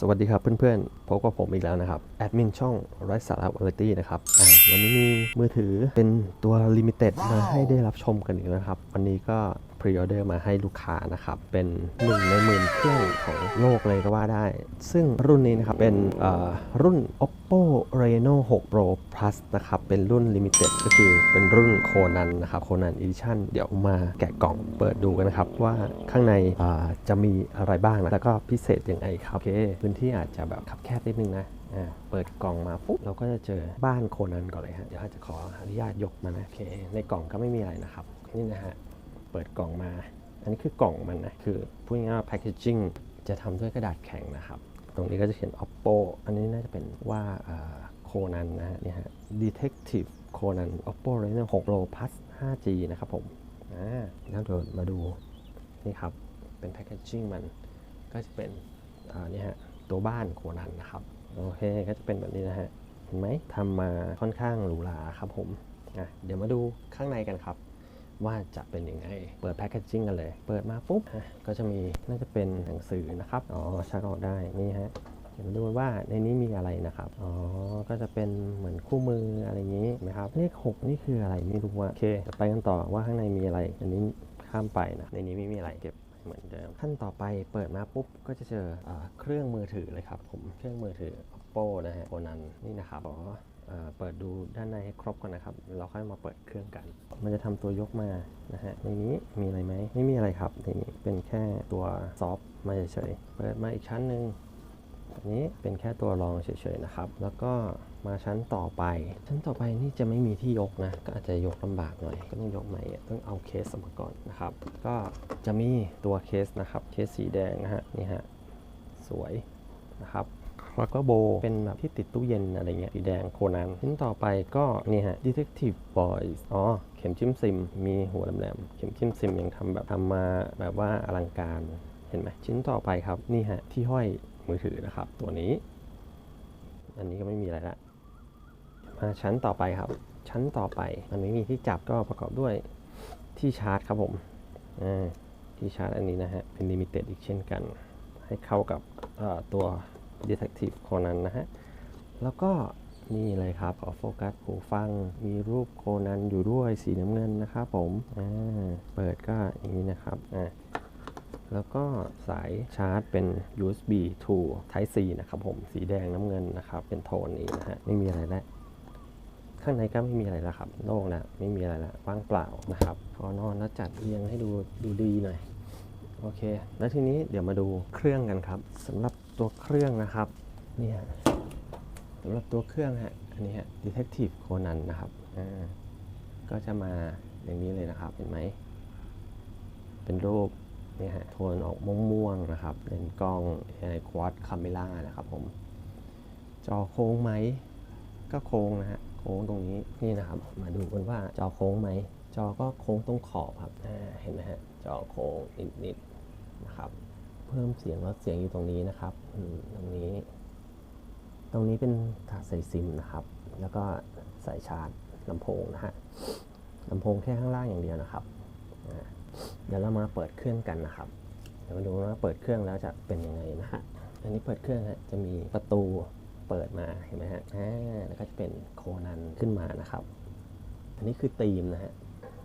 สวัสดีครับเพื่อนๆ พบกับผมอีกแล้วนะครับ แอดมินช่องไร้สาระวาไรตี้นะครับวันนี้มีมือถือเป็นตัวลิมิเต็ดมาให้ได้รับชมกันอีกนะครับ วันนี้ก็ พรีออเดอร์มาให้ลูกค้านะครับ เป็นหนึ่งในหมื่นเครื่องของโลกเลยก็ว่าได้ ซึ่งรุ่นนี้นะครับ เป็นรุ่น oppo reno 6 pro plus นะครับ เป็นรุ่นลิมิเต็ดก็คือเป็นรุ่นโคนันนะครับโคนันอีดิชั่นเดี๋ยวมาแกะกล่องเปิดดูกันนะครับ ว่าข้างในจะมีอะไรบ้างนะ แล้วก็พิเศษยังไงครับโอเคพื้นที่อาจจะแบบคับแคบนิดนึงนะอ่าเปิดกล่องมาปุ๊บเราก็จะเจอบ้านโคนันก่อนเลยฮะเดี๋ยวอาจจะขออนุญาตยกมานะโอเคในกล่องก็ไม่มีอะไรนะครับนี่นะฮะ เปิดกล่องมา อันนี้คือกล่องมันนะ คือพูดง่ายๆว่าแพคเกจิ้งจะทำด้วยกระดาษแข็งนะครับ ตรงนี้ก็จะเขียน oppo อันนี้น่าจะเป็นว่าโคนันนะฮะนี่ฮะ detective conan oppo reno 6 pro plus 5g นะครับผมอ่าแล้วเดี๋ยวมาดู นี่ครับ เป็นแพคเกจิ้งมันก็จะเป็นอ่านี่ฮะ ตัวบ้านโคนันนะครับ โอเค ก็จะเป็นแบบนี้นะฮะ เห็นไหมทำมาค่อนข้างหรูหราครับผมอะเดี๋ยวมาดูข้างในกันครับ ว่าจะเป็นยังไง เปิดแพคเกจิ้งกันเลย เปิดมาปุ๊บอะก็จะมีน่าจะเป็นหนังสือนะครับ อ๋อชักออกได้ นี่ฮะเดี๋ยวมาดูว่าในนี้มีอะไรนะครับ อ๋อ ก็จะเป็นเหมือนคู่มืออะไรอย่างนี้ไหมครับ เลขหกนี่คืออะไรไม่รู้อะโอเคยไปกันต่อว่าข้างในมีอะไร อันนี้ข้ามไปนะ ในนี้ไม่มีอะไรเก็บเหมือนเดิม ขั้นต่อไปเปิดมาปุ๊บก็จะเจออเครื่องมือถือเลยครับ ผม เครื่องมือถือ oppo นะฮะโคนันนี่นะครับ อ๋อ เปิดดูด้านในให้ครบก่อนนะครับ เราค่อยมาเปิดเครื่องกัน มันจะทำตัวยกมานะฮะในนี้มีอะไรไหมไม่มีอะไรครับในนี้เป็นแค่ตัวซอฟต์มาเฉยๆเปิดมาอีกชั้นหนึ่งอันนี้เป็นแค่ตัวรองเฉยๆนะครับ แล้วก็มาชั้นต่อไป ชั้นต่อไปนี่จะไม่มีที่ยกนะ ก็อาจจะยกลำบากหน่อย ก็ต้องยกใหม่ต้องเอาเคสมาก่อนนะครับ ก็จะมีตัวเคสนะครับ เคสสีแดงนะฮะ นี่ฮะ สวยนะครับ แล้วก็โบเป็นแบบที่ติดตู้เย็นอะไรเงี้ยสีแดงโคนันชิ้นต่อไปก็นี่ฮะ Detective Boys อ๋อเข็มจิ้มซิม มีหัวแหลมๆเข็มจิ้มซิมยังทำแบบทำมาแบบว่าอลังการเห็นไหมชิ้นต่อไปครับนี่ฮะที่ห้อยมือถือนะครับ ตัวนี้ อันนี้ก็ไม่มีอะไรละมาชั้นต่อไปครับ ชั้นต่อไปมันไม่มีที่จับก็ประกอบด้วยที่ชาร์จครับผมอ่าที่ชาร์จอันนี้นะฮะเป็นลิมิเต็ดอีกเช่นกัน ให้เข้ากับตัว Detective Conan นะฮะ แล้วก็นี่เลยครับ ขอโฟกัสหูฟัง มีรูปโคนันอยู่ด้วยสีน้ำเงินนะครับผมอ่าเปิดก็อย่างนี้นะครับอ่าแล้วก็สายชาร์จเป็น USB to Type C นะครับผม สีแดงน้ำเงินนะครับ เป็นโทนนี้นะฮะ ไม่มีอะไรแล้ว ข้างในก็ไม่มีอะไรแล้วครับ โล่งแล้ว ไม่มีอะไรแล้ว ว่างเปล่านะครับ พอนอนแล้วจัดเรียงให้ดูดูดีหน่อย โอเค แล้วทีนี้เดี๋ยวมาดูเครื่องกันครับสำหรับ ตัวเครื่องนะครับเนี่ยสำหรับตัวเครื่องฮะอันนี้ฮะ Detective Conan นะครับอ่าก็จะมาอย่างนี้เลยนะครับเห็นไหมเป็นรูปเนี่ยฮะโทนออกม่วงๆนะครับเป็นกล้อง AI Quad Camera นะครับผม จอโค้งไหมก็โค้งนะฮะโค้งตรงนี้นี่นะครับ มาดูกันว่าจอโค้งไหมจอก็โค้งตรงขอบครับอ่าเห็นไหมฮะจอโค้งนิดๆนะครับ เพิ่มเสียงลดเสียงอยู่ตรงนี้นะครับตรงนี้ ตรงนี้เป็นถาดใส่ซิมนะครับ แล้วก็ใส่ชาร์จลำโพงนะฮะลำโพงแค่ข้างล่างอย่างเดียวนะครับเดี๋ยวเรามาเปิดเครื่องกันนะครับ เดี๋ยวมาดูว่าเปิดเครื่องแล้วจะเป็นยังไงนะฮะอันนี้เปิดเครื่องฮะจะมีประตูเปิดมาเห็นไหมฮะแล้วก็จะเป็นโคนันขึ้นมานะครับ อันนี้คือธีมนะฮะ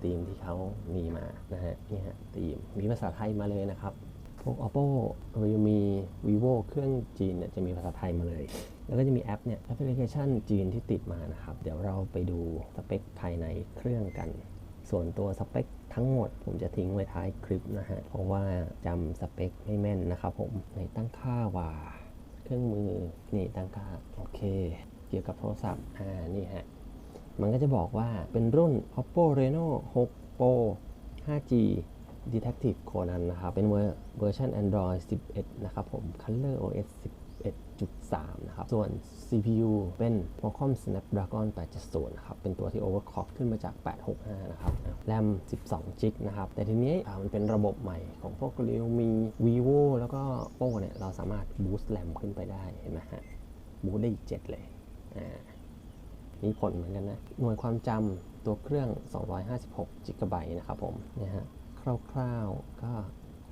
ธีมที่เขามีมานะฮะนี่ฮะธีมมีภาษาไทยมาเลยนะครับ พวก oppo realme vivo เครื่องจีนเนี่ยจะมีภาษาไทยมาเลย แล้วก็จะมีแอปเนี่ยแอปพลิเคชันจีนที่ติดมานะครับ เดี๋ยวเราไปดูสเปคภายในเครื่องกัน ส่วนตัวสเปคทั้งหมดผมจะทิ้งไว้ท้ายคลิปนะฮะ เพราะว่าจำสเปคไม่แม่นนะครับผมในตั้งค่าว่า เครื่องมือนี่ตั้งค่าโอเค เกี่ยวกับโทรศัพท์อ่านี่ฮะมันก็จะบอกว่าเป็นรุ่น oppo reno 6 pro 5g detective conan นะครับ เป็นเวอร์ชัน android 11 นะครับผม color os 11.3 นะครับ ส่วน CPU เป็น Qualcomm Snapdragon 870 นะครับ เป็นตัวที่ overclock ขึ้นมาจาก 865 นะครับ RAM 12 g b นะครับ แต่ทีนี้มันเป็นระบบใหม่ของพวก Realme Vivo แล้วก็ Oppo เนี่ย เราสามารถ boost RAM ขึ้นไปได้ เห็นไหมฮะ boost ได้อีก 7 เลยอ่ามีผลเหมือนกันนะ หน่วยความจำตัวเครื่อง 256 g b นะครับผม เนี่ยฮะ คร่าวๆ ก็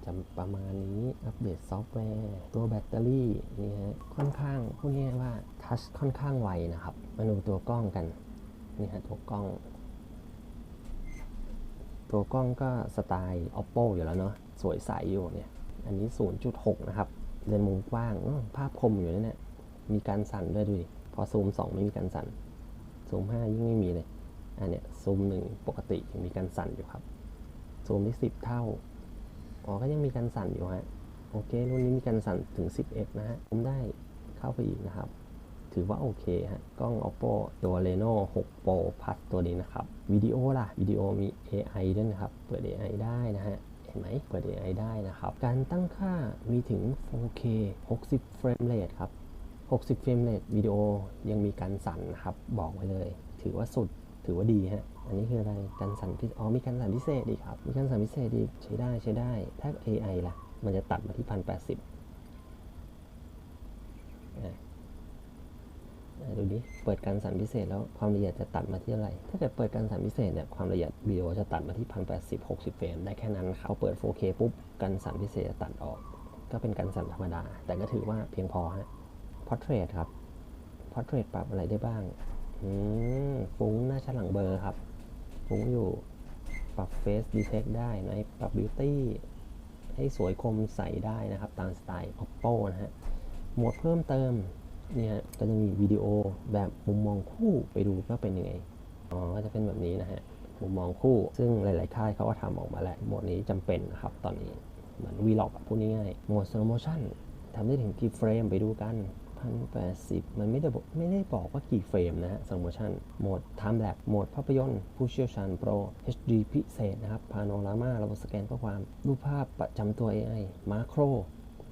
จะประมาณนี้อัปเดตซอฟต์แวร์ ตัวแบตเตอรี่นี่ฮะพูดง่ายว่าทัชค่อนข้างไวนะครับ มาดูตัวกล้องกัน นี่ฮะตัวกล้อง ตัวกล้องก็สไตล์ oppo อยู่แล้วเนาะสวยใสอยู่เนี่ย อันนี้ 0.6 นะครับเลนส์มุมกว้างภาพคมอยู่นะเนี่ยมีการสั่นด้วยดูดิพอซูม 2 ไม่มีการสั่นซูม 5 ยิ่งไม่มีเลยอันเนี้ยซูม 1 ปกติยังมีการสั่นอยู่ครับ ซูมได้10เท่า อ๋อ ก็ยังมีการสั่นอยู่ฮะ โอเค รุ่นนี้มีการสั่นถึง 10x นะฮะ ผมได้เข้าไปอีกนะครับ ถือว่าโอเคฮะ กล้อง oppo ตัว reno 6 pro plus ตัวนี้นะครับ วิดีโอล่ะ วิดีโอมี ai ด้วยนะครับ เปิด ai ได้นะฮะเห็นไหมเปิด ai ได้นะครับ การตั้งค่ามีถึง 4k 60 เฟรมเรทครับ 60 เฟรมเรทวิดีโอยังมีการสั่นนะครับ บอกไว้เลย ถือว่าสุด ถือว่าดีฮะ อันนี้คืออะไร การสั่นพิอ๋อ มีการสั่นพิเศษอีครับ มีการสั่นพิเศษอีใช้ได้ใช้ได้ ถ้า AI ล่ะ มันจะตัดมาที่1080อะอะดูดิ เปิดการสั่นพิเศษแล้วความละเอียดจะตัดมาที่อะไร ถ้าเกิดเปิดการสั่นพิเศษเนี่ยความละเอียดวิดีโอจะตัดมาที่1080 60เฟรมได้แค่นั้นครับพอเปิด 4K ปุ๊บ การสั่นพิเศษจะตัดออก ก็เป็นการสั่นธรรมดา แต่ก็ถือว่าเพียงพอฮะ Portrait ครับ Portrait ปรับอะไรได้บ้าง อืมฟุ้งหน้าชั้นหลังเบอร์ครับ ฟุ้งอยู่ ปรับ Face Detect ได้นะปรับ Beauty ให้สวยคมใสได้นะครับ ตามสไตล์ Oppo นะฮะ โหมดเพิ่มเติมเนี่ยก็จะมีวิดีโอแบบมุมมองคู่ไปดูก็เป็นยังไง อ๋อ ก็จะเป็นแบบนี้นะฮะ มุมมองคู่ ซึ่งหลาย ๆ ค่ายเขาก็ทำออกมาแล้ว โหมดนี้จำเป็นนะครับตอนนี้ เหมือน Vlog อะพูดง่ายๆโหมด Slow Motion ทำได้ถึงกี่เฟรมไปดูกัน 1080 มันไม่ได้บอกไม่ได้บอกว่ากี่เฟรมนะฮะ Slow Motion โหมด Time Lapse โหมดภาพยนตร์ ผู้เชี่ยวชาญโปร HD พิเศษนะครับพาโนรามาระบบสแกนข้อความ รูปภาพประจำตัว AI มาโคร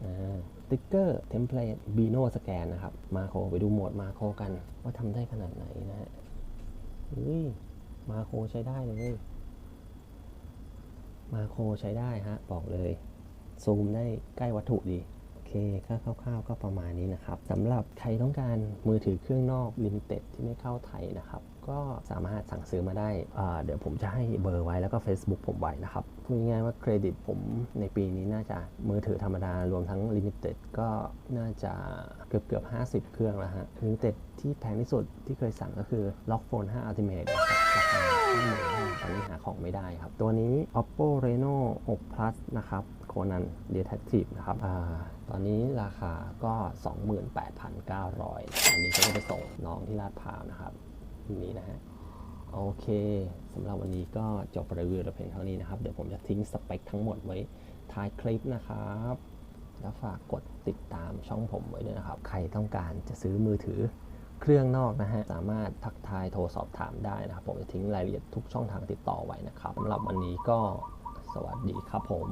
อ่าติ๊กเกอร์เทมเพลตบีโนสแกนนะครับ มาโครไปดูโหมดมาโครกัน ว่าทำได้ขนาดไหนนะฮะเฮ้ยมาโครใช้ได้เลย มาโครใช้ได้ฮะ บอกเลย ซูมได้ใกล้วัตถุดี เคก็คร่าวๆ ก็ประมาณนี้นะครับสำหรับใครต้องการมือถือเครื่องนอกลิมิเต็ดที่ไม่เข้าไทยนะครับ ก็สามารถสั่งซื้อมาได้ เดี๋ยวผมจะให้เบอร์ไว้แล้วก็ Facebook ผมไว้นะครับ พูดง่ายๆว่าเครดิตผมในปีนี้น่าจะมือถือธรรมดารวมทั้งลิมิเต็ดก็น่าจะเกือบเกือบๆ50เครื่องแล้วฮะลิมิเต็ดที่แพงที่สุดที่เคยสั่งก็คือ Lock Phone 5 Ultimate นะครับราคา ของไม่ได้ครับ ตัวนี้ Oppo Reno 6 Plus นะครับโคนัน Detective นะครับอตอนนี้ราคาก็ 28,900 อันนี้ก็จะไปส่งน้องที่ลาดพร้าวนะครับนี่นะฮะโอเคสำหรับวันนี้ก็จบรีวิวแต่เพียงเท่านี้นะครับ เดี๋ยวผมจะทิ้งสเปคทั้งหมดไว้ท้ายคลิปนะครับ แล้วฝากกดติดตามช่องผมไว้ด้วยนะครับ ใครต้องการจะซื้อมือถือ เครื่องนอกนะฮะ สามารถทักทายโทรสอบถามได้นะครับ ผมจะทิ้งรายละเอียดทุกช่องทางติดต่อไว้นะครับสำหรับวันนี้ก็สวัสดีครับผม